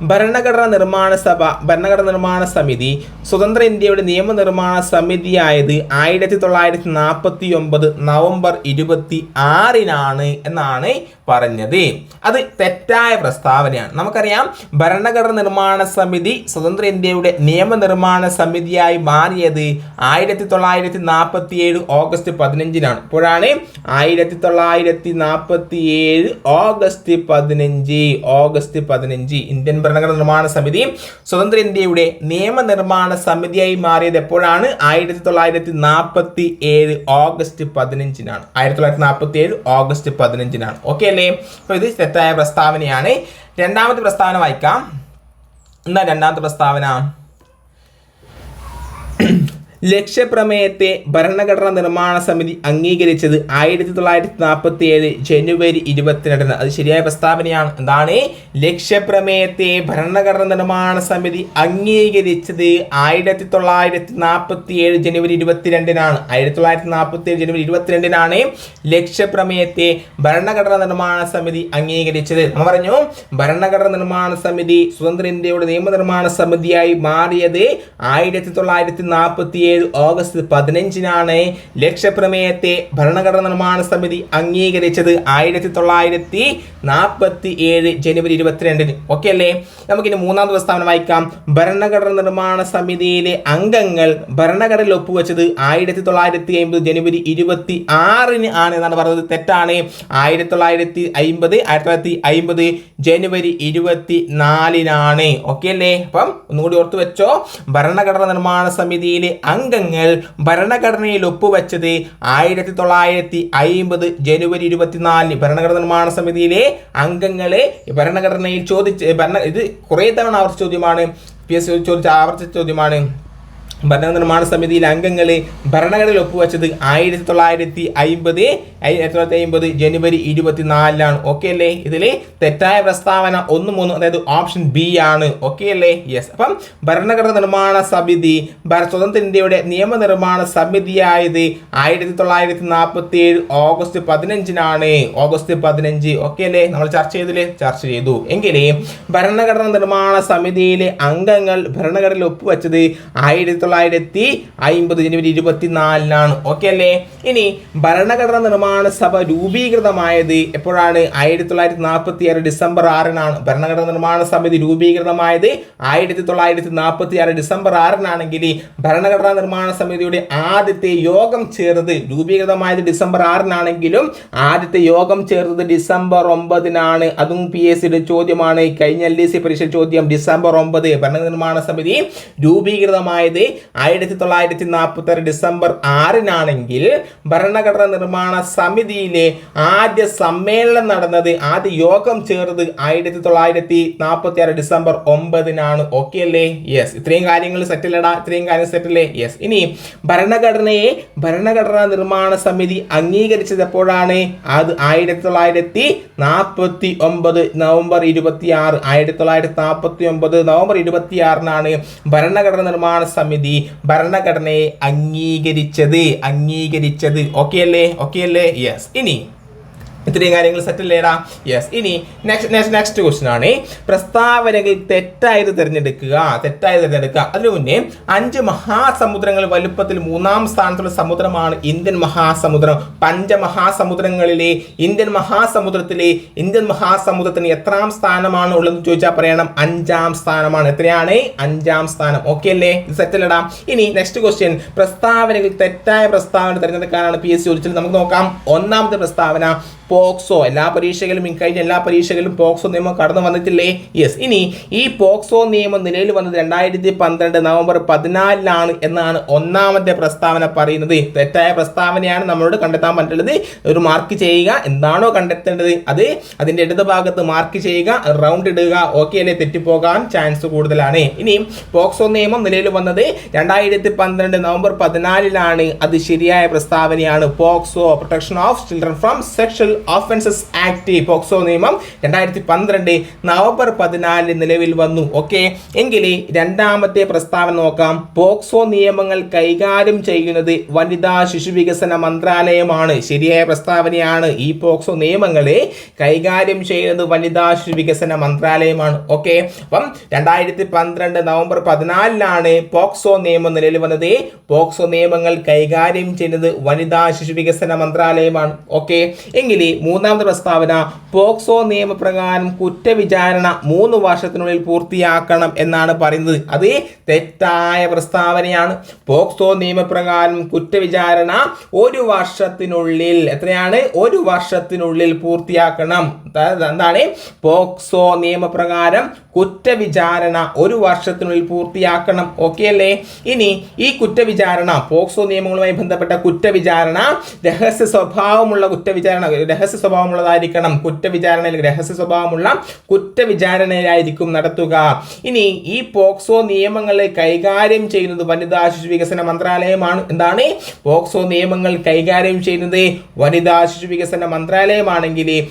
ഭരണഘടനാ നിർമ്മാണ സഭ ഭരണഘടനാ നിർമ്മാണ സമിതി സ്വതന്ത്ര ഇന്ത്യയുടെ നിയമനിർമ്മാണ സമിതിയായത് ആയിരത്തി തൊള്ളായിരത്തി നാൽപ്പത്തി ഒമ്പത് നവംബർ ഇരുപത്തി ആറിനാണ് എന്നാണ് പറഞ്ഞത്. അത് തെറ്റായ പ്രസ്താവനയാണ്. നമുക്കറിയാം ഭരണഘടന നിർമ്മാണ സമിതി സ്വതന്ത്ര ഇന്ത്യയുടെ നിയമനിർമ്മാണ സമിതിയായി മാറിയത് ആയിരത്തി തൊള്ളായിരത്തി നാൽപ്പത്തി ഏഴ് ഓഗസ്റ്റ് പതിനഞ്ചിനാണ്. ഇപ്പോഴാണ് ആയിരത്തി തൊള്ളായിരത്തി നാൽപ്പത്തി ഏഴ് ഓഗസ്റ്റ് പതിനഞ്ച് ഓഗസ്റ്റ് പതിനഞ്ച്. ഇന്ത്യൻ ഭരണഘടന നിർമ്മാണ സമിതി സ്വതന്ത്ര ഇന്ത്യയുടെ നിയമനിർമ്മാണ സമിതിയായി മാറിയത് എപ്പോഴാണ്? ആയിരത്തി തൊള്ളായിരത്തി നാൽപ്പത്തി ഏഴ് ഓഗസ്റ്റ് പതിനഞ്ചിനാണ്. ആയിരത്തി തൊള്ളായിരത്തി നാൽപ്പത്തി ഏഴ് ഓഗസ്റ്റ് പതിനഞ്ചിനാണ്. ഓക്കെ അല്ലേ? അപ്പോൾ ഇത് തെറ്റായ പ്രസ്താവനയാണ്. രണ്ടാമത്തെ പ്രസ്താവന വായിക്കാം. എന്താ രണ്ടാമത്തെ പ്രസ്താവന? ലക്ഷ്യപ്രമേയത്തെ ഭരണഘടനാ നിർമ്മാണ സമിതി അംഗീകരിച്ചത് ആയിരത്തി തൊള്ളായിരത്തി നാൽപ്പത്തി ഏഴ് ജനുവരി ഇരുപത്തിരണ്ടിന്. അത് ശരിയായ പ്രസ്താവനയാണ്. എന്താണ്? ലക്ഷ്യപ്രമേയത്തെ ഭരണഘടനാ നിർമ്മാണ സമിതി അംഗീകരിച്ചത് ആയിരത്തി തൊള്ളായിരത്തി നാൽപ്പത്തി ഏഴ് ജനുവരി ഇരുപത്തിരണ്ടിനാണ്. ആയിരത്തി തൊള്ളായിരത്തി നാൽപ്പത്തി ഏഴ് ജനുവരി ഇരുപത്തിരണ്ടിനാണ് ലക്ഷ്യപ്രമേയത്തെ ഭരണഘടനാ നിർമ്മാണ സമിതി അംഗീകരിച്ചത്. നമ്മൾ പറഞ്ഞു ഭരണഘടനാ നിർമ്മാണ സമിതി സ്വതന്ത്ര ഇന്ത്യയുടെ നിയമനിർമ്മാണ സമിതിയായി മാറിയത് ആയിരത്തി തൊള്ളായിരത്തി നാൽപ്പത്തി ഏഴ് ഓഗസ്റ്റ് പതിനഞ്ചിനാണ് ലക്ഷ്യപ്രമേയത്തെ ഭരണഘടന നിർമ്മാണ സമിതി അംഗീകരിച്ചത്. ആയിരത്തി തൊള്ളായിരത്തി നാൽപ്പത്തി ഏഴ് ജനുവരി ഇരുപത്തിരണ്ടിന്. ഓക്കെ അല്ലേ? നമുക്കിനി മൂന്നാം പ്രസ്താവന വായിക്കാം. ഭരണഘടന നിർമ്മാണ സമിതിയിലെ അംഗങ്ങൾ ഭരണഘടനയിൽ ഒപ്പുവെച്ചത് ആയിരത്തി തൊള്ളായിരത്തി അമ്പത് ജനുവരി ഇരുപത്തി ആറിന് ആണ് എന്നാണ് പറഞ്ഞത്. തെറ്റാണ്. ആയിരത്തി തൊള്ളായിരത്തി അമ്പത് ആയിരത്തി തൊള്ളായിരത്തി അമ്പത് ജനുവരി ഇരുപത്തി നാലിനാണ് ഓക്കെ അല്ലേ? അപ്പം ഒന്നുകൂടി ഓർത്ത് വെച്ചോ. ഭരണഘടന നിർമ്മാണ സമിതിയിലെ അംഗങ്ങൾ ഭരണഘടനയിൽ ഒപ്പുവെച്ചത് ആയിരത്തി തൊള്ളായിരത്തി അയിമ്പത് ജനുവരി ഇരുപത്തിനാലിന് ഭരണഘടന നിർമ്മാണ സമിതിയിലെ അംഗങ്ങളെ ഭരണഘടനയിൽ ചോദിച്ച് ഭരണ ഇത് കുറേ തവണ ആവർത്തിച്ച ചോദ്യമാണ് പി എസ് ചോദിച്ച ആവർത്തിച്ച ചോദ്യമാണ്. ഭരണ നിർമ്മാണ സമിതിയിലെ അംഗങ്ങളെ ഭരണഘടനയിൽ ഒപ്പുവെച്ചത് ആയിരത്തി തൊള്ളായിരത്തി അമ്പത് ആയിരത്തി തൊള്ളായിരത്തി അമ്പത് ജനുവരി ഇരുപത്തിനാലിലാണ് ഓക്കെ അല്ലേ? ഇതിൽ തെറ്റായ പ്രസ്താവന ഒന്ന് മൂന്ന് അതായത് ഓപ്ഷൻ ബി ആണ്. ഓക്കെ അല്ലേ? യെസ് അപ്പം ഭരണഘടന നിർമ്മാണ സമിതി സ്വതന്ത്ര ഇന്ത്യയുടെ നിയമനിർമ്മാണ സമിതിയായത് ആയിരത്തി തൊള്ളായിരത്തി നാൽപ്പത്തി ഏഴ് ഓഗസ്റ്റ് പതിനഞ്ചിനാണ്. ഓഗസ്റ്റ് പതിനഞ്ച്. ഓക്കെ അല്ലേ? നമ്മൾ ചർച്ച ചെയ്തില്ലേ ചർച്ച ചെയ്തു. എങ്കിലേ ഭരണഘടന നിർമ്മാണ സമിതിയിലെ അംഗങ്ങൾ ഭരണഘടനയിൽ ഒപ്പുവെച്ചത് ആയിരത്തി തൊള്ളായിരത്തി അമ്പത് ജനുവരി ഇരുപത്തിനാലിനാണ്. ഓക്കെ അല്ലേ? ഇനി ഭരണഘടന നിർമ്മാണ സഭ രൂപീകൃതമായത് എപ്പോഴാണ്? ആയിരത്തി തൊള്ളായിരത്തി നാൽപ്പത്തി ആറ് ഡിസംബർ ആറിനാണ്. ഭരണഘടന നിർമ്മാണ സമിതി രൂപീകൃതമായത് ആയിരത്തി തൊള്ളായിരത്തി നാൽപ്പത്തി ആറ് ഡിസംബർ ആറിനാണെങ്കിൽ ഭരണഘടനാ നിർമ്മാണ സമിതിയുടെ ആദ്യത്തെ യോഗം ചേർന്നത് രൂപീകൃതമായത് ഡിസംബർ ആറിനാണെങ്കിലും ആദ്യത്തെ യോഗം ചേർന്നത് ഡിസംബർ ഒമ്പതിനാണ്. അതും പി എസ് സിയുടെ ചോദ്യമാണ്. കഴിഞ്ഞ എൽ ഡി സി പരീക്ഷ ചോദ്യം ഡിസംബർ ഒമ്പത്. ഭരണ നിർമ്മാണ സമിതി രൂപീകൃതമായത് ആയിരത്തി തൊള്ളായിരത്തി നാൽപ്പത്തി ആറ് ഡിസംബർ ആറിനാണെങ്കിൽ ഭരണഘടനാ നിർമ്മാണ സമിതിയിലെ ആദ്യ സമ്മേളനം നടന്നത് ആദ്യ യോഗം ചേർന്നത് ആയിരത്തി തൊള്ളായിരത്തി നാൽപ്പത്തി ആറ് ഡിസംബർ ഒമ്പതിനാണ്. ഓക്കെ അല്ലേ? യെസ് ഇത്രയും കാര്യങ്ങൾ സെറ്റിലടാ ഇത്രയും കാര്യം സെറ്റിലേ യെസ് ഇനി ഭരണഘടനയെ ഭരണഘടനാ നിർമ്മാണ സമിതി അംഗീകരിച്ചത് എപ്പോഴാണ് അത് ആയിരത്തി തൊള്ളായിരത്തി നാൽപ്പത്തി ഒമ്പത് നവംബർ ഇരുപത്തി ആറ് ആയിരത്തി തൊള്ളായിരത്തി നാൽപ്പത്തി ഒമ്പത് നവംബർ ഇരുപത്തി ആറിനാണ് ഭരണഘടന നിർമ്മാണ സമിതി ഭരണഘടനയെ അംഗീകരിച്ചത് അംഗീകരിച്ചത്. ഓക്കെ അല്ലേ? ഓക്കെ അല്ലേ? യെസ് ഇനി ഇത്രയും കാര്യങ്ങൾ സെറ്റിൽ ചെയ്യടാ യെസ് ഇനി നെക്സ്റ്റ് നെക്സ്റ്റ് നെക്സ്റ്റ് ക്വസ്റ്റ്യൻ ആണ്. പ്രസ്താവനകൾ തെറ്റായത് തിരഞ്ഞെടുക്കുക. തെറ്റായത് തിരഞ്ഞെടുക്കുക. അതിനു മുന്നേ അഞ്ച് മഹാസമുദ്രങ്ങൾ വലുപ്പത്തിൽ മൂന്നാം സ്ഥാനത്തുള്ള സമുദ്രമാണ് ഇന്ത്യൻ മഹാസമുദ്രം. പഞ്ചമഹാസമുദ്രങ്ങളിലെ ഇന്ത്യൻ മഹാസമുദ്രത്തിലെ ഇന്ത്യൻ മഹാസമുദ്രത്തിന് എത്രാം സ്ഥാനമാണ് ഉള്ളതെന്ന് ചോദിച്ചാൽ പറയണം. അഞ്ചാം സ്ഥാനമാണ്. എത്രയാണ്? അഞ്ചാം സ്ഥാനം. ഓക്കെ അല്ലേ? ഇത് സെറ്റിൽ ഇടാം ഇനി നെക്സ്റ്റ് ക്വസ്റ്റ്യൻ പ്രസ്താവനകൾ തെറ്റായ പ്രസ്താവന തിരഞ്ഞെടുക്കാനാണ് പി എസ് ചോദിച്ചത് നമുക്ക് നോക്കാം. ഒന്നാമത്തെ പ്രസ്താവന. പോക്സോ എല്ലാ പരീക്ഷകളിലും ഇക്കഴിഞ്ഞ എല്ലാ പരീക്ഷകളിലും പോക്സോ നിയമം കടന്നു വന്നിട്ടില്ലേ? യെസ് ഇനി ഈ പോക്സോ നിയമം നിലയിൽ വന്നത് രണ്ടായിരത്തി പന്ത്രണ്ട് നവംബർ പതിനാലിലാണ് എന്നാണ് ഒന്നാമത്തെ പ്രസ്താവന പറയുന്നത്. തെറ്റായ പ്രസ്താവനയാണ് നമ്മളോട് കണ്ടെത്താൻ പറ്റുള്ളത് ഒരു മാർക്ക് ചെയ്യുക. എന്താണോ കണ്ടെത്തേണ്ടത്? അത് അതിന്റെ ഇടത് ഭാഗത്ത് മാർക്ക് ചെയ്യുക. റൗണ്ട് ഇടുക. ഓക്കെ അല്ലെ? തെറ്റിപ്പോകാൻ ചാൻസ് കൂടുതലാണ്. ഇനി പോക്സോ നിയമം നിലയിൽ വന്നത് രണ്ടായിരത്തി പന്ത്രണ്ട് നവംബർ പതിനാലിലാണ് അത് ശരിയായ പ്രസ്താവനയാണ്. POCSO protection of children from sexual offences act POCSO നിയമം രണ്ടായിരത്തി പന്ത്രണ്ട് നവംബർ പതിനാലിന് നിലവിൽ വന്നു ഓക്കെ എങ്കിൽ രണ്ടാമത്തെ പ്രസ്താവന നോക്കാം. പോക്സോ നിയമങ്ങൾ കൈകാര്യം ചെയ്യുന്നത് വനിതാ ശിശു വികസന മന്ത്രാലയമാണ്. ശരിയായ പ്രസ്താവനയാണ് ഈ പോക്സോ നിയമങ്ങളെ കൈകാര്യം ചെയ്യുന്നത് വനിതാ ശിശു വികസന മന്ത്രാലയമാണ് ഓക്കെ അപ്പം രണ്ടായിരത്തി പന്ത്രണ്ട് നവംബർ പതിനാലിലാണ് പോക്സോ നിയമം നിലവിൽ വന്നത്. പോക്സോ നിയമങ്ങൾ കൈകാര്യം ചെയ്യുന്നത് വനിതാ ശിശു വികസന മന്ത്രാലയമാണ് ഓക്കെ എങ്കിൽ മൂന്നാമത്തെ പ്രസ്താവന പോക്സോ നിയമപ്രകാരം കുറ്റവിചാരണ മൂന്ന് വർഷത്തിനുള്ളിൽ പൂർത്തിയാക്കണം എന്നാണ് പറയുന്നത്. അത് തെറ്റായ പ്രസ്താവനയാണ്. പോക്സോ നിയമപ്രകാരം കുറ്റവിചാരണ ഒരു വർഷത്തിനുള്ളിൽ എത്രയാണ്? ഒരു വർഷത്തിനുള്ളിൽ പൂർത്തിയാക്കണം. എന്താണ്? പോക്സോ നിയമപ്രകാരം കുറ്റവിചാരണ ഒരു വർഷത്തിനുള്ളിൽ പൂർത്തിയാക്കണം. ഓക്കെ അല്ലേ? ഇനി ഈ കുറ്റവിചാരണ പോക്സോ നിയമങ്ങളുമായി ബന്ധപ്പെട്ട കുറ്റവിചാരണ രഹസ്യ സ്വഭാവമുള്ള കുറ്റവിചാരണ രഹസ്യ സ്വഭാവമുള്ളതായിരിക്കണം. കുറ്റവിചാരണയിൽ രഹസ്യ സ്വഭാവമുള്ള കുറ്റവിചാരണയിലായിരിക്കും നടത്തുക. ഇനി ഈ പോക്സോ നിയമങ്ങളെ കൈകാര്യം ചെയ്യുന്നത് വനിതാ ശിശു വികസന മന്ത്രാലയമാണ്. എന്താണ്? പോക്സോ നിയമങ്ങൾ കൈകാര്യം ചെയ്യുന്നത് വനിതാ ശിശു വികസന മന്ത്രാലയമാണെങ്കിൽ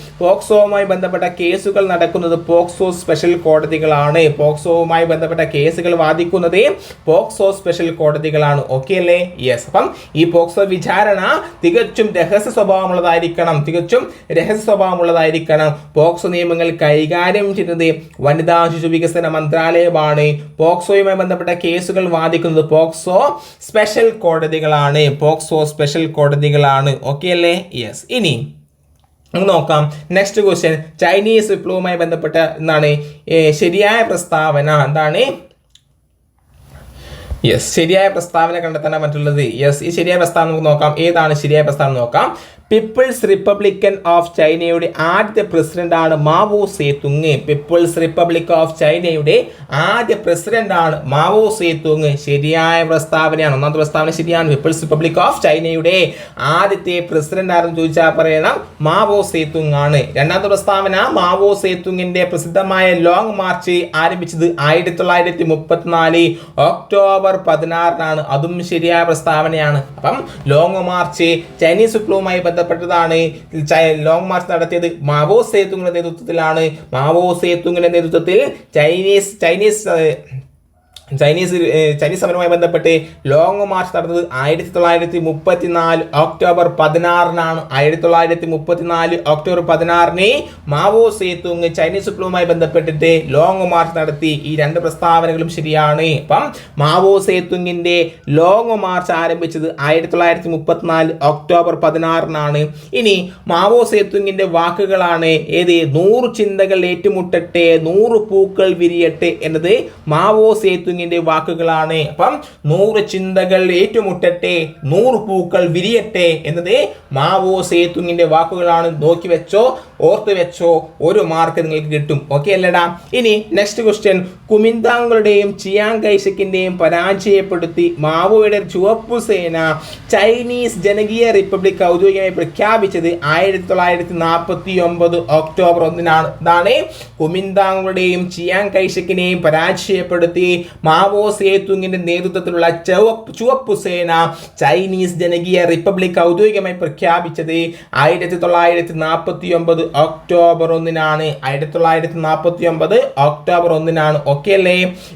പോക്സോവുമായി ബന്ധപ്പെട്ട കേസുകൾ നടക്കുന്നത് പോക്സോ സ്പെഷ്യൽ കോടതികളാണ്. പോക്സോവുമായി ബന്ധപ്പെട്ട കേസുകൾ വാദിക്കുന്നത് പോക്സോ സ്പെഷ്യൽ കോടതികളാണ്. ഓക്കെ അല്ലേ? യെസ് അപ്പം ഈ പോക്സോ വിചാരണ തികച്ചും രഹസ്യ സ്വഭാവമുള്ളതായിരിക്കണം. തികച്ചും രഹസ്യ സ്വഭാവമുള്ളതായിരിക്കണം. പോക്സോ നിയമങ്ങൾ കൈകാര്യം ചെയ്യുന്നത് വനിതാ ശിശു വികസന മന്ത്രാലയമാണ്. പോക്സോയുമായി ബന്ധപ്പെട്ട കേസുകൾ വാദിക്കുന്നത് പോക്സോ സ്പെഷ്യൽ കോടതികളാണ്. പോക്സോ സ്പെഷ്യൽ കോടതികളാണ്. ഓക്കെ അല്ലേ? യെസ് ഇനി നോക്കാം. നെക്സ്റ്റ് ക്വസ്റ്റ്യൻ ചൈനീസ് വിപ്ലവവുമായി ബന്ധപ്പെട്ട എന്താണ്? ശരിയായ പ്രസ്താവന എന്താണ്? യെസ് ശരിയായ പ്രസ്താവന കണ്ടെത്താൻ മറ്റുള്ളത് യെസ് ഈ ശരിയായ പ്രസ്താവന നമുക്ക് നോക്കാം. ഏതാണ് ശരിയായ പ്രസ്താവന നോക്കാം. പീപ്പിൾസ് റിപ്പബ്ലിക്കൻ ഓഫ് ചൈനയുടെ ആദ്യത്തെ പ്രസിഡന്റ് ആണ് Mao Zedong. People's republic of ചൈനയുടെ ആദ്യ പ്രസിഡന്റ് ആണ് മാവോ സേതുങ്. ശരിയായ പ്രസ്താവനയാണ് ഒന്നാമത്തെ പ്രസ്താവന ശരിയാണ്. പീപ്പിൾസ് റിപ്പബ്ലിക് ഓഫ് ചൈനയുടെ ആദ്യത്തെ പ്രസിഡന്റ് ആരെന്ന് ചോദിച്ചാൽ പറയണം? മാവോ സേതുങ് ആണ്. രണ്ടാമത്തെ പ്രസ്താവന മാവോ സേതുങ്ങിന്റെ പ്രസിദ്ധമായ ലോങ് മാർച്ച് ആരംഭിച്ചത് ആയിരത്തി തൊള്ളായിരത്തി മുപ്പത്തിനാല് ഒക്ടോബർ പതിനാറിനാണ്. അതും ശരിയായ പ്രസ്താവനയാണ്. അപ്പം ലോങ് മാർച്ച് ചൈനീസ് വിപ്ലവവുമായി ബന്ധപ്പെട്ടതാണ്. ലോങ് മാർച്ച് നടത്തിയത് മാവോ സേതുങ്ങിന്റെ നേതൃത്വത്തിലാണ്. മാവോ സേതുങ്ങിന്റെ നേതൃത്വത്തിൽ ചൈനീസ് ചൈനീസ് ചൈനീസ് ചൈനീസ് സമരവുമായി ബന്ധപ്പെട്ട് ലോങ് മാർച്ച് നടന്നത് ആയിരത്തി തൊള്ളായിരത്തി മുപ്പത്തിനാല് ഒക്ടോബർ പതിനാറിനാണ്. ആയിരത്തി തൊള്ളായിരത്തി മുപ്പത്തിനാല് ഒക്ടോബർ പതിനാറിന് മാവോ സേതുങ് ചൈനീസ് വിപ്ലവവുമായി ബന്ധപ്പെട്ടിട്ട് ലോങ് മാർച്ച് നടത്തി. ഈ രണ്ട് പ്രസ്താവനകളും ശരിയാണ്. അപ്പം മാവോ സേതുങ്ങിന്റെ ലോങ് മാർച്ച് ആരംഭിച്ചത് ആയിരത്തി തൊള്ളായിരത്തി മുപ്പത്തിനാല് ഒക്ടോബർ പതിനാറിനാണ്. ഇനി മാവോ സേതുങ്ങിന്റെ വാക്കുകളാണ് ഏത്? നൂറ് ചിന്തകൾ ഏറ്റുമുട്ടട്ടെ നൂറ് പൂക്കൾ വിരിയട്ടെ എന്നത് മാവോ സേതുങ്ങിന്റെ വാക്കുകളാണ്. അപ്പം നൂറ് ചിന്തകൾ ഏറ്റുമുട്ടട്ടെ നൂറ് പൂക്കൾ വിരിയട്ടെ എന്നത് മാവോ സേതുങ്ങിന്റെ വാക്കുകളാണ്. നോക്കി വെച്ചോ ഓർത്ത് വെച്ചോ ഒരു മാർക്ക് നിങ്ങൾക്ക് കിട്ടും. ഓക്കെ അല്ലടാ? ഇനി നെക്സ്റ്റ് ക്വസ്റ്റ്യൻ കുമിന്താങ്ങളുടെയും ചിയാങ് കൈസക്കിന്റെയും പരാജയപ്പെടുത്തി മാവോയുടെ ചുവപ്പു സേന ചൈനീസ് ജനകീയ റിപ്പബ്ലിക് ഔദ്യോഗികമായി പ്രഖ്യാപിച്ചത് ആയിരത്തി തൊള്ളായിരത്തി നാൽപ്പത്തി ഒമ്പത് ഒക്ടോബർ ഒന്നിനാണ്. ഇതാണ് കുമിന്താങ്ങളുടെയും ചിയാങ് കൈസക്കിനെയും പരാജയപ്പെടുത്തി മാവോ സേതുങ്ങിന്റെ നേതൃത്വത്തിലുള്ള ചുവപ്പ് ചുവപ്പു സേന ചൈനീസ് ജനകീയ റിപ്പബ്ലിക് ഔദ്യോഗികമായി പ്രഖ്യാപിച്ചത് ആയിരത്തി തൊള്ളായിരത്തി നാൽപ്പത്തി ഒമ്പത് ഒക്ടോബർ ഒന്നിനാണ്. ആയിരത്തി തൊള്ളായിരത്തി നാൽപ്പത്തി ഒമ്പത് ഒക്ടോബർ ഒന്നിനാണ്. ഓക്കെ അല്ലേ?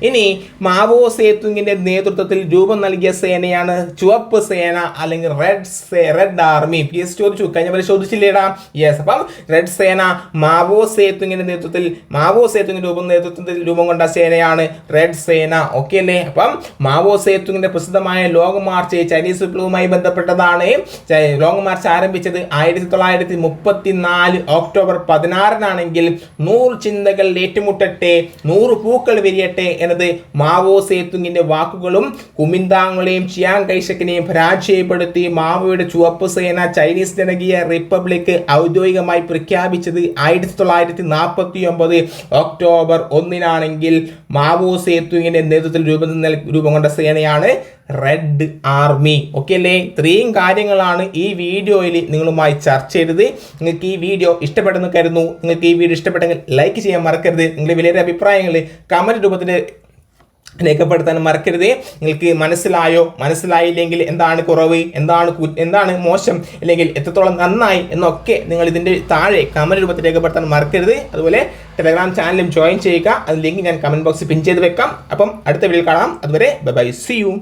ഇനി മാവോ സേതുങ്ങിന്റെ നേതൃത്വത്തിൽ രൂപം നൽകിയ സേനയാണ് ചുവപ്പ് സേന അല്ലെങ്കിൽ red red army P S ചോദിച്ചു. കഴിഞ്ഞ പോലെ ചോദിച്ചില്ലേടാ? യെസ് അപ്പം റെഡ് സേന മാവോ സേതുങ്ങിന്റെ നേതൃത്വത്തിൽ മാവോ സേതുങ്ങിന്റെ രൂപം നേതൃത്വത്തിൽ രൂപം കൊണ്ട സേനയാണ് റെഡ് സേന. ഓക്കെ അല്ലേ? അപ്പം മാവോ സേതുങ്ങിന്റെ പ്രസിദ്ധമായ ലോങ് മാർച്ച് ചൈനീസ് വിപ്ലവവുമായി ബന്ധപ്പെട്ടതാണ്. ലോങ് മാർച്ച് ആരംഭിച്ചത് ആയിരത്തി തൊള്ളായിരത്തി മുപ്പത്തി നാല് ഒക്ടോബർ പതിനാറിനാണെങ്കിൽ നൂറ് ചിന്തകൾ ഏറ്റുമുട്ടട്ടെ നൂറ് പൂക്കൾ വിരിയട്ടെ എന്നത് മാവോ സേതുങ്ങിന്റെ വാക്കുകളും കുമിന്താങ്ങളെയും ചിയാങ് കൈഷക്കിനെയും പരാജയപ്പെടുത്തി മാവോയുടെ ചുവപ്പ് സേന ചൈനീസ് ജനകീയ റിപ്പബ്ലിക് ഔദ്യോഗികമായി പ്രഖ്യാപിച്ചത് ആയിരത്തി തൊള്ളായിരത്തി നാൽപ്പത്തി ഒമ്പത് ഒക്ടോബർ ഒന്നിനാണെങ്കിൽ മാവോ സേതുങ്ങിന്റെ നേതൃത്വത്തിൽ രൂപം രൂപം കൊണ്ട സേനയാണ് റെഡ് ആർമി ഓക്കെ അല്ലേ? ഇത്രയും കാര്യങ്ങളാണ് ഈ വീഡിയോയിൽ നിങ്ങളുമായി ചർച്ച ചെയ്തത്. നിങ്ങൾക്ക് ഈ വീഡിയോ ഇഷ്ടപ്പെട്ടെന്ന് കരുതുന്നു. നിങ്ങൾക്ക് ഈ വീഡിയോ ഇഷ്ടപ്പെട്ടെങ്കിൽ ലൈക്ക് ചെയ്യാൻ മറക്കരുത്. നിങ്ങളുടെ വിലയേറെ അഭിപ്രായങ്ങൾ കമന്റ് രൂപത്തിൽ രേഖപ്പെടുത്താൻ മറക്കരുത്. നിങ്ങൾക്ക് മനസ്സിലായോ? മനസ്സിലായില്ലെങ്കിൽ എന്താണ് കുറവ്? എന്താണ് എന്താണ് മോശം? അല്ലെങ്കിൽ എത്രത്തോളം നന്നായി? എന്നൊക്കെ നിങ്ങൾ ഇതിന്റെ താഴെ കമന്റ് രൂപത്തിൽ രേഖപ്പെടുത്താൻ മറക്കരുത്. അതുപോലെ ടെലഗ്രാം ചാനലും ജോയിൻ ചെയ്യുക. അത് ലിങ്ക് ഞാൻ കമന്റ് ബോക്സിൽ പിൻ ചെയ്ത് വെക്കാം. അപ്പം അടുത്ത വീഡിയോ കാണാം. അതുവരെ ബൈ ബൈ സി യു